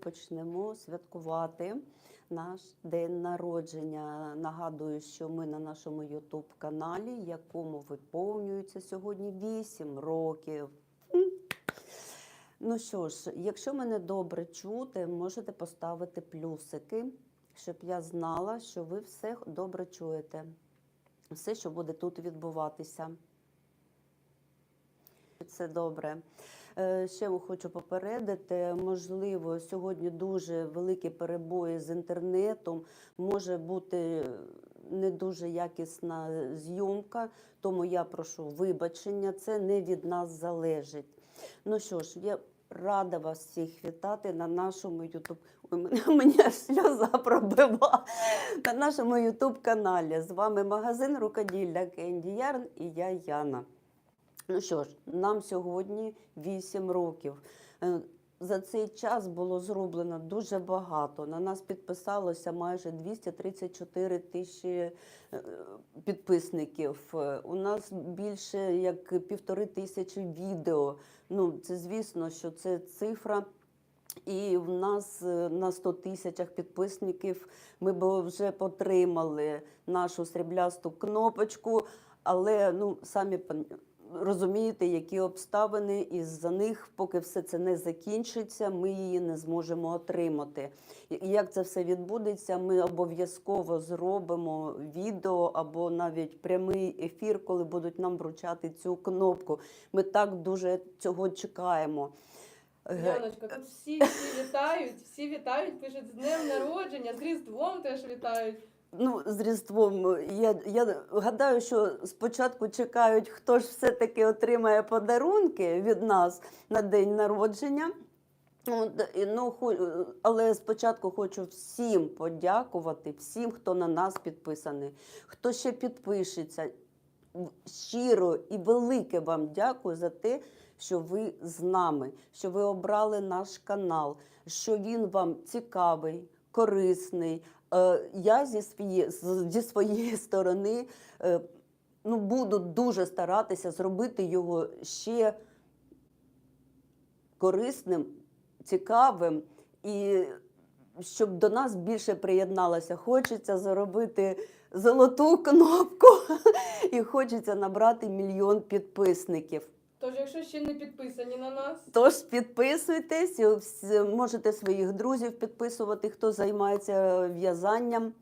почнемо святкувати наш день народження. Нагадую, що ми на нашому Ютуб каналі, якому виповнюється сьогодні 8 років. Ну що ж, якщо мене добре чути, можете поставити плюсики, щоб я знала, що ви все добре чуєте. Все, що буде тут відбуватися. Це добре. Е, Ще хочу попередити, можливо, сьогодні дуже великі перебої з інтернетом, може бути не дуже якісна зйомка, тому я прошу вибачення, це не від нас залежить. Ну що ж, я рада вас всіх вітати на нашому Ютуб. Ой, мене, сльоза пробива на нашому Ютуб каналі. З вами магазин рукоділля Кенді Ярн і я Яна. Ну що ж, нам сьогодні 8 років. Е, За цей час було зроблено дуже багато. На нас підписалося майже 234 тисячі е, підписників. Е, У нас більше як півтори тисячі відео. Ну, це звісно, що це цифра. І в нас на 100 тисячах підписників ми б вже потримали нашу сріблясту кнопочку, але ну самі розумієте, які обставини, і за них, поки все це не закінчиться, ми її не зможемо отримати. І Як це все відбудеться, ми обов'язково зробимо відео або навіть прямий ефір, коли будуть нам вручати цю кнопку. Ми так дуже цього чекаємо. Яночка, тут всі, всі вітають, всі вітають, пишуть з днем народження, з Різдвом теж вітають. Ну, з Різдвом. Я, я гадаю, що спочатку чекають, хто ж все-таки отримає подарунки від нас на день народження. От, ну, але спочатку хочу всім подякувати, всім, хто на нас підписаний, хто ще підпишеться. Щиро і велике вам дякую за те, що ви з нами, що ви обрали наш канал, що він вам цікавий, корисний. Е, Я зі своєї, зі своєї сторони е, ну, буду дуже старатися зробити його ще корисним, цікавим і щоб до нас більше приєдналося. Хочеться заробити золоту кнопку і хочеться набрати мільйон підписників. Тож, якщо ще не підписані на нас, Тож підписуйтесь, можете своїх друзів підписувати, хто займається в'язанням.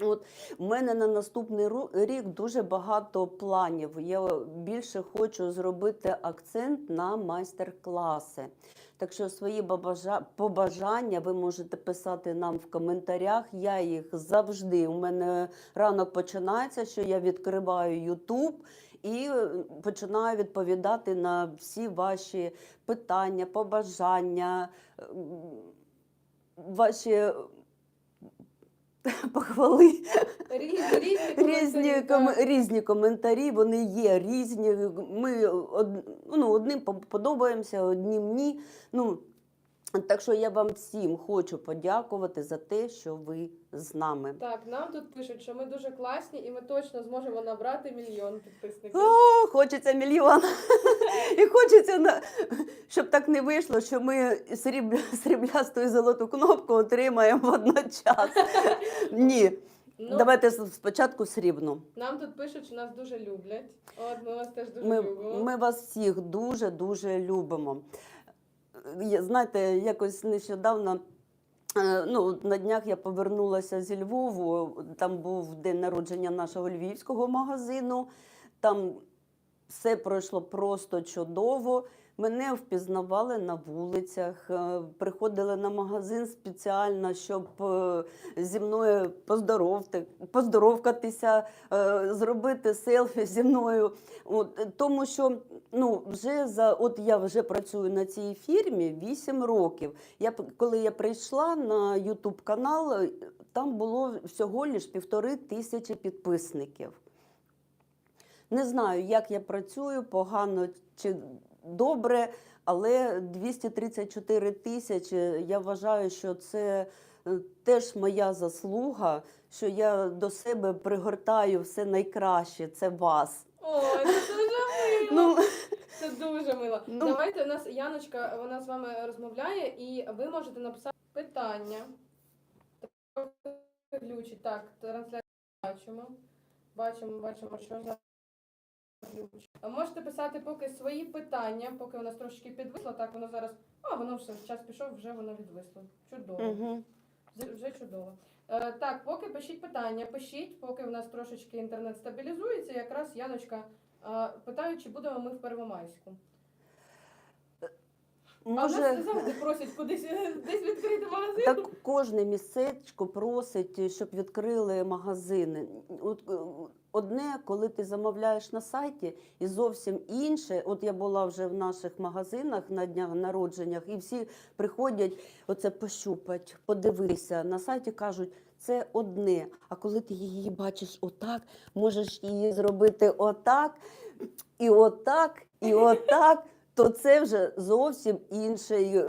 От у мене на наступний рік дуже багато планів. Я більше хочу зробити акцент на майстер-класи. Так що свої побажання ви можете писати нам в коментарях. Я їх завжди. У мене ранок починається, що я відкриваю YouTube і е, починаю відповідати на всі ваші питання, побажання, е, ваші похвали, різні, різні, різні, коментарі, ком, різні коментарі, вони є різні. Ми од, ну, одним по- подобаємося, одним ні. Ну, так що я вам всім хочу подякувати за те, що ви з нами. Так, нам тут пишуть, що ми дуже класні і ми точно зможемо набрати мільйон підписників. О, хочеться мільйон. І хочеться, щоб так не вийшло, що ми сріб... сріблясту і золоту кнопку отримаємо водночас. Ні. Ну, Давайте спочатку срібну. Нам тут пишуть, що нас дуже люблять. От ми вас теж дуже Ми, любимо. ми вас всіх дуже-дуже любимо. Я- Знаєте, якось нещодавно. е, Ну, на днях я повернулася зі Львову. Там був день народження нашого львівського магазину. Там все пройшло просто чудово. Мене впізнавали на вулицях, е, приходили на магазин спеціально, щоб е, зі мною поздоровкатися, е, зробити селфі зі мною. От, е, тому що ну, вже за от я вже працюю на цій фірмі 8 років. Я коли я прийшла на Ютуб канал, е, там було всього лиш півтори тисячі підписників. Не знаю, як я працюю, погано чи добре, але 234 тисячі. Я вважаю, що це е, теж моя заслуга, що я до себе пригортаю все найкраще. Це вас. Ой, це дуже мило. Ну, Це дуже мило. Ну. Давайте у нас Яночка, вона з вами розмовляє, і ви можете написати питання. Глючить. Так, трансляцію бачимо. Бачимо, бачимо, що за. Можете писати поки свої питання, поки у нас трошки підвисло. Так, воно зараз. А, воно все, час пішов, вже воно відвисло. Чудово. Угу. З- Вже чудово. Е, так, поки пишіть питання, пишіть, поки в нас трошечки інтернет стабілізується. Якраз Яночка питаю, чи будемо ми в Первомайську. А нас завжди просять кудись е, десь відкрити магазин. так кожне містечко просить, щоб відкрили магазини. Е, одне, коли ти замовляєш на сайті, і зовсім інше. От я була вже в наших магазинах на днях народженнях, і всі приходять оце пощупать, подивися. На сайті кажуть. Це одне. А коли ти її бачиш отак, можеш її зробити отак, і отак, і отак, то це вже зовсім інший,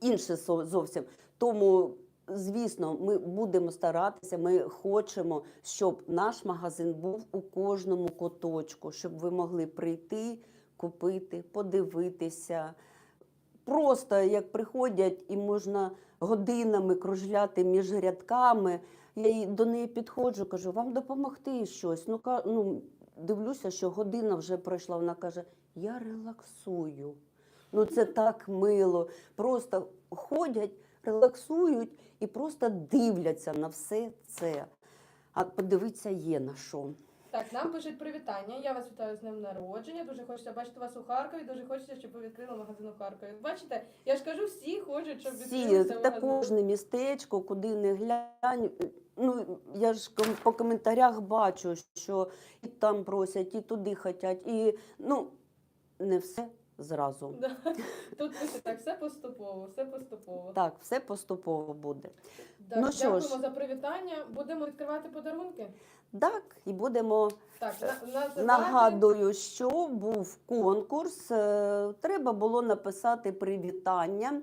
інше зовсім. Тому, звісно, ми будемо старатися. Ми хочемо, щоб наш магазин був у кожному куточку, щоб ви могли прийти, купити, подивитися. Просто як приходять і можна годинами кружляти між рядками. Я до неї підходжу, кажу, вам допомогти щось. Ну, ну, дивлюся, що година вже пройшла. Вона каже, я релаксую. Ну це так мило. Просто ходять, релаксують і просто дивляться на все це. А подивитися є на що. Так, нам пишуть привітання. Я вас вітаю з днем народження. Дуже хочеться бачити вас у Харкові. Дуже хочеться, щоб ви відкрили магазин у Харкові. Бачите, я ж кажу, всі хочуть, щоб Всі, та магазин. кожне містечко, куди не глянь. Ну, я ж ком- по коментарях бачу, що і там просять, і туди хочуть, і ну, не все зразу. Да. Тут так, все поступово, все поступово. Так, все поступово буде. Так, Ну що дякуємо ж. за привітання. Будемо відкривати подарунки. Так, і будемо Так, називати- Нагадую, що був конкурс. е, Треба було написати привітання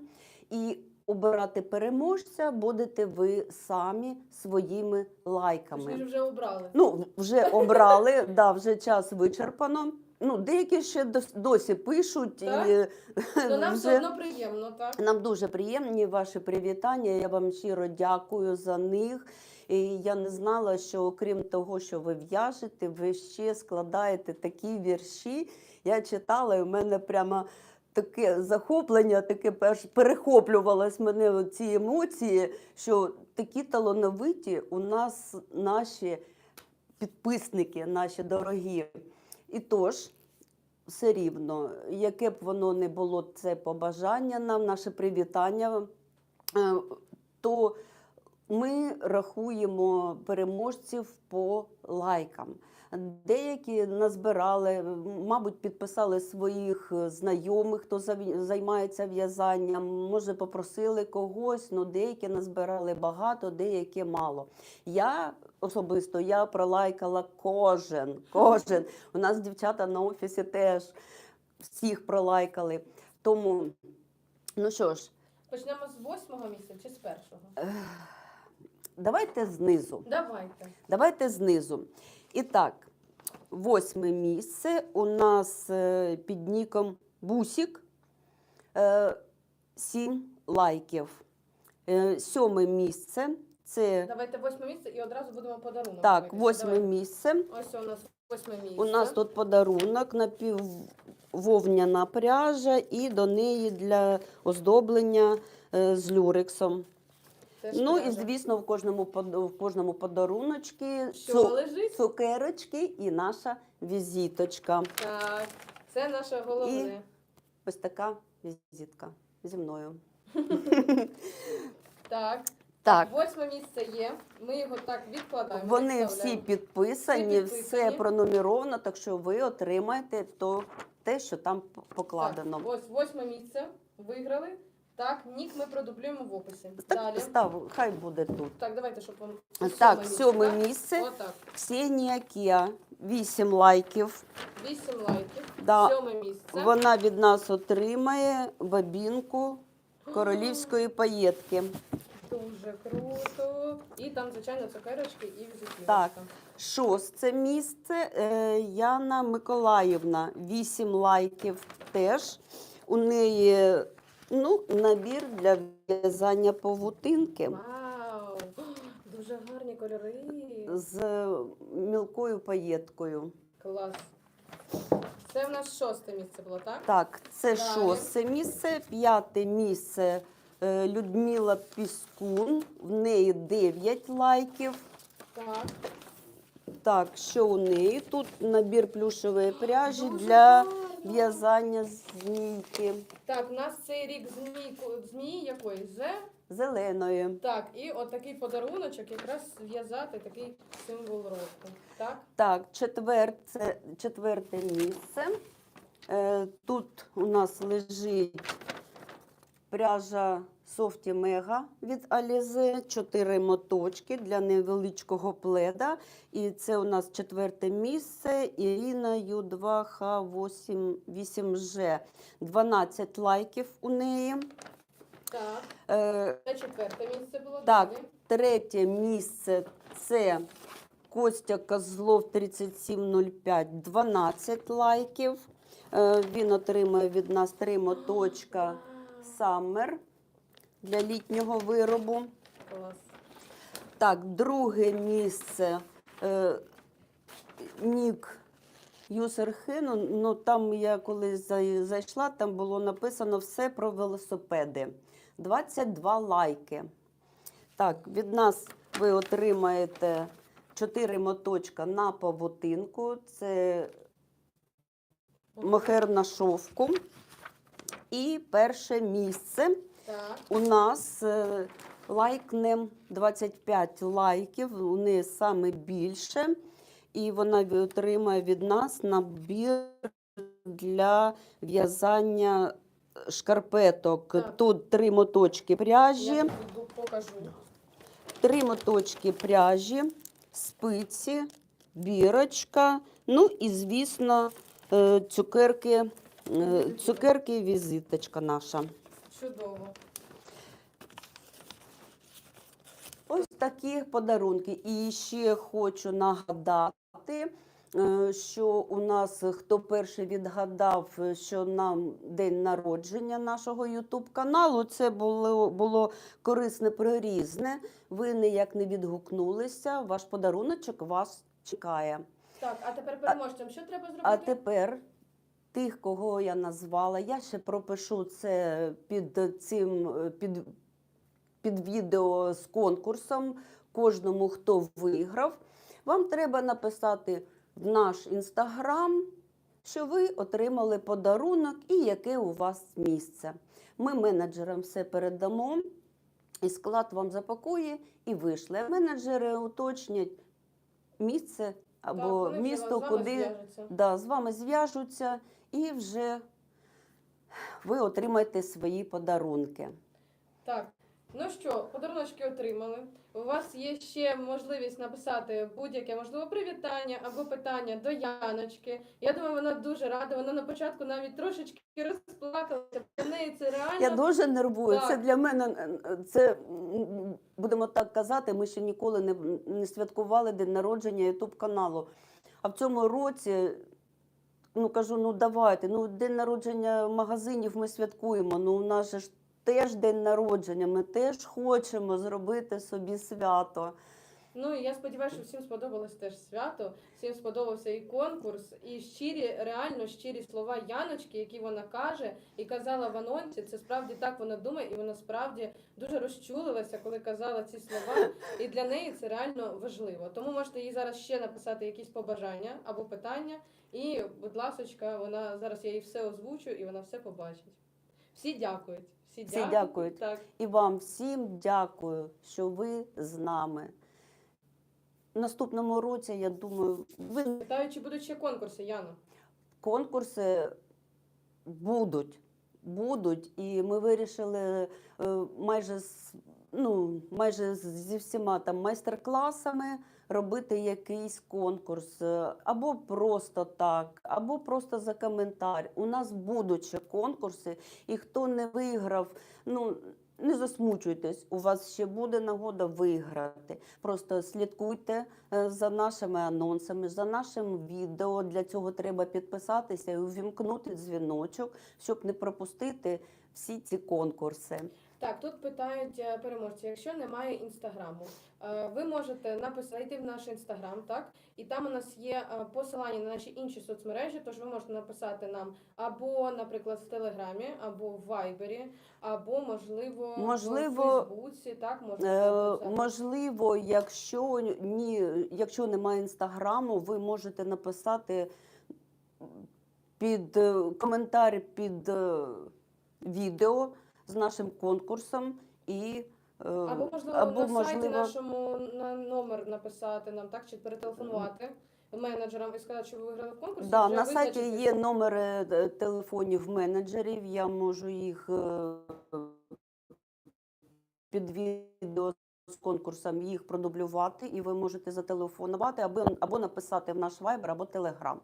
і обирати переможця будете ви самі своїми лайками. вже обрали. Ну, вже обрали, да, вже час вичерпано. Ну, деякі ще дос- досі пишуть. Так? І, Ну нам все одно приємно, так? Нам дуже приємні ваші привітання. Я вам щиро дякую за них. І я не знала, що окрім того, що ви в'яжете, ви ще складаєте такі вірші. Я читала, і в мене прямо таке захоплення, таке перехоплювалось мене ці емоції, що такі талановиті у нас наші підписники, наші дорогі. І тож, все рівно, яке б воно не було це побажання нам, наше привітання, е, то ми рахуємо переможців по лайкам. Деякі назбирали, мабуть, підписали своїх знайомих, хто займається в'язанням. Може, попросили когось, але деякі назбирали багато, деякі мало. Я особисто я пролайкала кожен. Кожен. У нас дівчата на офісі теж всіх пролайкали. Тому, ну що ж, Почнемо з восьмого місця чи з першого? Давайте знизу. Давайте. Давайте знизу. І так, восьме місце у нас е, під ніком Бусік. Е, Сім лайків. Е, Сьоме місце. Це Давайте восьме місце і одразу будемо подарунок. так, восьме місце. Ось у нас восьме місце. У нас тут подарунок напіввовняна пряжа і до неї для оздоблення з люрексом. Теж Ну і звісно, в кожному в кожному подаруночки Що цу- лежить? цукерочки і наша візиточка. Так, це наше головне. Ось така візитка зі мною. Так. Так, Восьме місце є. Ми його так відкладаємо. вони всі підписані, Всі все підписані. пронумеровано, так що ви отримаєте то, те, що там покладено. Так, ось восьме місце. Виграли. Так, нік ми продублюємо в описі. Так, Далі. став, хай буде тут. Так, давайте, щоб вам. Так, сьоме місце. Отак. Ксенія Кіа, 8 лайків. Вісім лайків. Да. Сьоме місце. Вона від нас отримає бабінку королівської паєтки. Дуже круто. І там, звичайно, цукерочки і візитівочка. Так. Шосте місце е, Яна Миколаївна, 8 лайків теж. У неї Ну, набір для в'язання павутинки Вау! Дуже гарні кольори. з мілкою паєткою. Клас. Це в нас шосте місце було, так? Так, це Далі. шосте місце, п'яте місце е, Людмила Піскун. В неї 9 лайків. Так. Так, що у неї? Тут набір плюшевої пряжі Дуже для гарно. В'язання змійки Так, у нас цей рік змій, змії якої? З? зеленої. Так, і отакий подаруночок якраз в'язати такий символ року. Так? Так, четвер, це четверте місце. Е, Тут у нас лежить пряжа Softy Mega від Alize, чотири моточки для невеличкого пледа. І це у нас четверте місце. Ірина Ю2Х8G. 12 лайків у неї. Так. Е, Це четверте місце було. Так. Далі. Третє місце це Костя Козлов 3705, 12 лайків. Е, Він отримує від нас три моточка Summer для літнього виробу. Клас. Так, друге місце е, Нік Юсерхину. Ну там я коли зай- зайшла, там було написано все про велосипеди. 22 лайки. Так, від нас ви отримаєте 4 моточка на павутинку. Це мохер на шовку. І перше місце Так. у нас е, лайкнем 25 лайків, у неї саме більше. І вона отримає від нас набір для в'язання шкарпеток. Так. Тут три моточки пряжі, Я покажу. три моточки пряжі, спиці, бірочка. Ну і, звісно, е, цукерки, е, цукерки і візиточка наша. Чудово. Ось такі подарунки. І ще хочу нагадати, е, що у нас хто перший відгадав, що нам день народження нашого Ютуб каналу, це було, було корисне прорізне. Ви ніяк не відгукнулися. Ваш подаруночок вас чекає. Так, а тепер переможцям, що треба зробити? А тепер тих, кого я назвала, я ще пропишу це під цим е, під, під відео з конкурсом. Кожному, хто виграв, вам треба написати в наш інстаграм, що ви отримали подарунок і яке у вас місце. Ми менеджерам все передамо, і склад вам запакує і вийшле. Менеджери уточнять місце або вже місто, куди да, з вами зв'яжуться, і вже ви отримаєте свої подарунки. Так, ну що, подаруночки отримали. У вас є ще можливість написати будь-яке можливо привітання або питання до Яночки. Я думаю, вона дуже рада. Вона на початку навіть трошечки розплакалася. Для неї це реально Я дуже нервую. Це для мене е, це будемо так казати. Ми ще ніколи не, не святкували день народження Ютуб каналу. А в цьому році. Ну кажу, ну давайте. Ну, день народження магазинів ми святкуємо. Ну, у нас же ж теж день народження. Ми теж хочемо зробити собі свято. Ну і я сподіваюся, що всім сподобалось теж свято, всім сподобався і конкурс, і щирі, реально щирі слова Яночки, які вона каже і казала в анонсі. Це справді так вона думає, і вона справді дуже розчулилася, коли казала ці слова. І для неї це реально важливо. Тому можете їй зараз ще написати якісь побажання або питання. І, будь ласочка, вона зараз я їй все озвучу, і вона все побачить. Всі дякують. Всі, Всі дякують. Так. І вам всім дякую, що ви з нами. Наступному році, я думаю, ви Питаю, чи будуть ще конкурси, Яна? конкурси будуть. Будуть, і ми вирішили е, майже з- ну, майже зі всіма там майстер-класами робити якийсь конкурс, або просто так, або просто за коментар. У нас будуть ще конкурси, і хто не виграв, ну не засмучуйтесь, у вас ще буде нагода виграти. Просто слідкуйте е, за нашими анонсами, за нашим відео. Для цього треба підписатися і увімкнути дзвіночок, щоб не пропустити всі ці конкурси. Так, тут питають е, переможці, якщо немає інстаграму, е, ви можете написати в наш інстаграм, так? І там у нас є е, посилання на наші інші соцмережі, тож ви можете написати нам або, наприклад, в Телеграмі, або в Вайбері, або можливо, Можливо, в Фейсбуці, так можна Е, можливо, якщо ні, якщо немає інстаграму, ви можете написати під коментар під відео з нашим конкурсом і е, Або можливо або, на сайті нашому на номер написати нам, так чи перетелефонувати менеджерам і сказати, що ви виграли в конкурсі. Да, на сайті є номери е, телефонів менеджерів. Я можу їх е, під відео з конкурсом їх продублювати, і ви можете зателефонувати або, або написати в наш Viber або Telegram.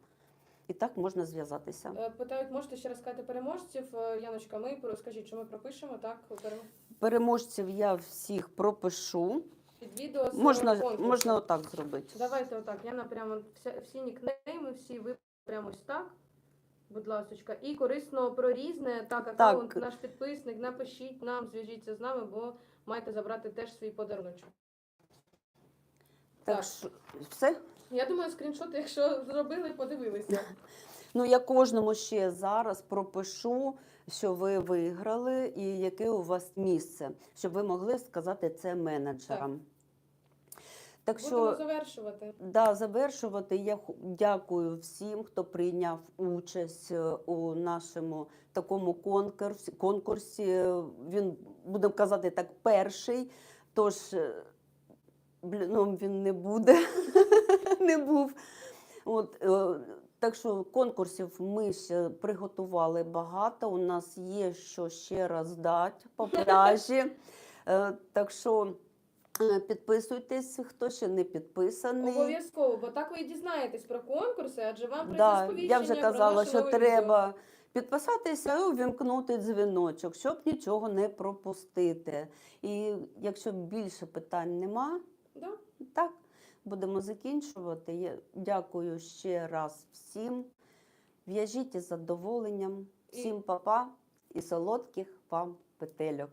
І так можна зв'язатися. Е, Питають, можете ще раз сказати переможців. Е, Яночка, ми скажіть, що ми пропишемо так Переможців я всіх пропишу. під відео з Можна, конкурсу. можна отак зробити. Давайте отак. Яна прямо вся, всі нікнейми, всі ви прямо ось так. Будь ласочка. І корисно про різне. Так, аккаунт, наш підписник, напишіть нам, зв'яжіться з нами, бо маєте забрати теж свій подаруночок. Так, Так. все. Я думаю, скріншоти, якщо зробили, подивилися. Ну, я кожному ще зараз пропишу, що ви виграли і яке у вас місце, щоб ви могли сказати це менеджерам. Так Будемо що завершувати. да, завершувати. Я дякую всім, хто прийняв участь е, у нашому такому конкурсі. конкурсі. Він, будемо казати так, перший. Тож е, бліном він не буде, не був. От, е, так що конкурсів ми ще приготували багато. У нас є що ще раз дати по пляжі. Е, Так що е, підписуйтесь, хто ще не підписаний. Обов'язково, бо так ви і дізнаєтесь про конкурси, адже вам прийде Да, сповіщення я вже казала, наше що треба підписатися і увімкнути дзвіночок, щоб нічого не пропустити. І якщо більше питань нема. Да? так, будемо закінчувати. Я дякую ще раз всім. В'яжіть із задоволенням. Всім папа і солодких вам петельок.